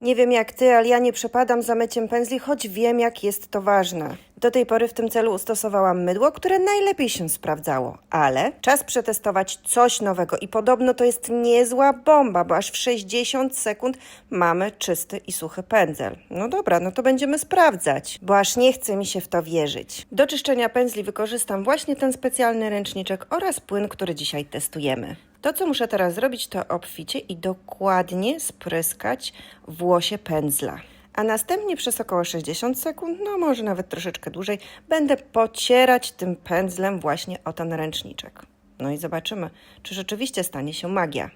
Nie wiem jak ty, ale ja nie przepadam za myciem pędzli, choć wiem jak jest to ważne. Do tej pory w tym celu ustosowałam mydło, które najlepiej się sprawdzało, ale czas przetestować coś nowego i podobno to jest niezła bomba, bo aż w 60 sekund mamy czysty i suchy pędzel. No dobra, no to będziemy sprawdzać, bo aż nie chce mi się w to wierzyć. Do czyszczenia pędzli wykorzystam właśnie ten specjalny ręczniczek oraz płyn, który dzisiaj testujemy. To, co muszę teraz zrobić, to obficie i dokładnie spryskać włosie pędzla. A następnie przez około 60 sekund, no może nawet troszeczkę dłużej, będę pocierać tym pędzlem właśnie o ten ręczniczek. No i zobaczymy, czy rzeczywiście stanie się magia.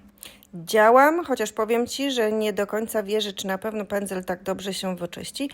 Działam, chociaż powiem Ci, że nie do końca wierzę, czy na pewno pędzel tak dobrze się wyczyści.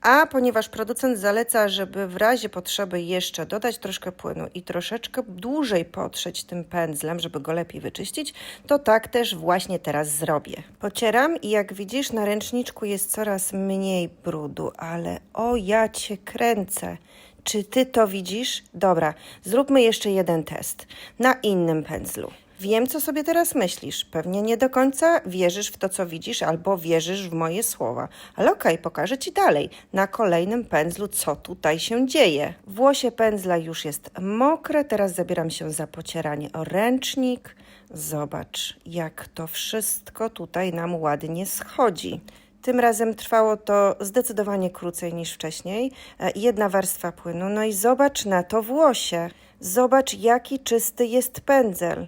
A ponieważ producent zaleca, żeby w razie potrzeby jeszcze dodać troszkę płynu i troszeczkę dłużej potrzeć tym pędzlem, żeby go lepiej wyczyścić, to tak też właśnie teraz zrobię. Pocieram i jak widzisz, na ręczniczku jest coraz mniej brudu, ale o ja Cię kręcę. Czy Ty to widzisz? Dobra, zróbmy jeszcze jeden test na innym pędzlu. Wiem, co sobie teraz myślisz. Pewnie nie do końca wierzysz w to, co widzisz, albo wierzysz w moje słowa. Ale okej, pokażę ci dalej, na kolejnym pędzlu, co tutaj się dzieje. Włosie pędzla już jest mokre, teraz zabieram się za pocieranie o ręcznik. Zobacz, jak to wszystko tutaj nam ładnie schodzi. Tym razem trwało to zdecydowanie krócej niż wcześniej. E, Jedna warstwa płynu. No i zobacz na to włosie. Zobacz, jaki czysty jest pędzel.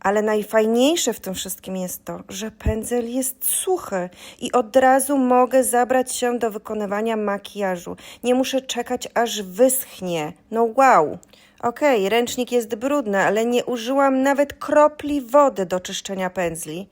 Ale najfajniejsze w tym wszystkim jest to, że pędzel jest suchy i od razu mogę zabrać się do wykonywania makijażu. Nie muszę czekać, aż wyschnie. No wow! Okej, ręcznik jest brudny, ale nie użyłam nawet kropli wody do czyszczenia pędzli.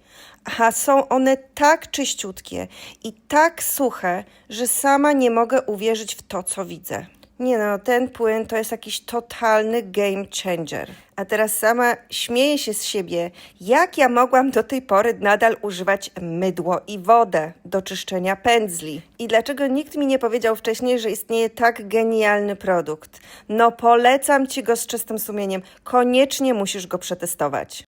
A są one tak czyściutkie i tak suche, że sama nie mogę uwierzyć w to, co widzę. Nie no, ten płyn to jest jakiś totalny game changer. A teraz sama śmieję się z siebie, jak ja mogłam do tej pory nadal używać mydło i wodę do czyszczenia pędzli. I dlaczego nikt mi nie powiedział wcześniej, że istnieje tak genialny produkt? No polecam Ci go z czystym sumieniem. Koniecznie musisz go przetestować.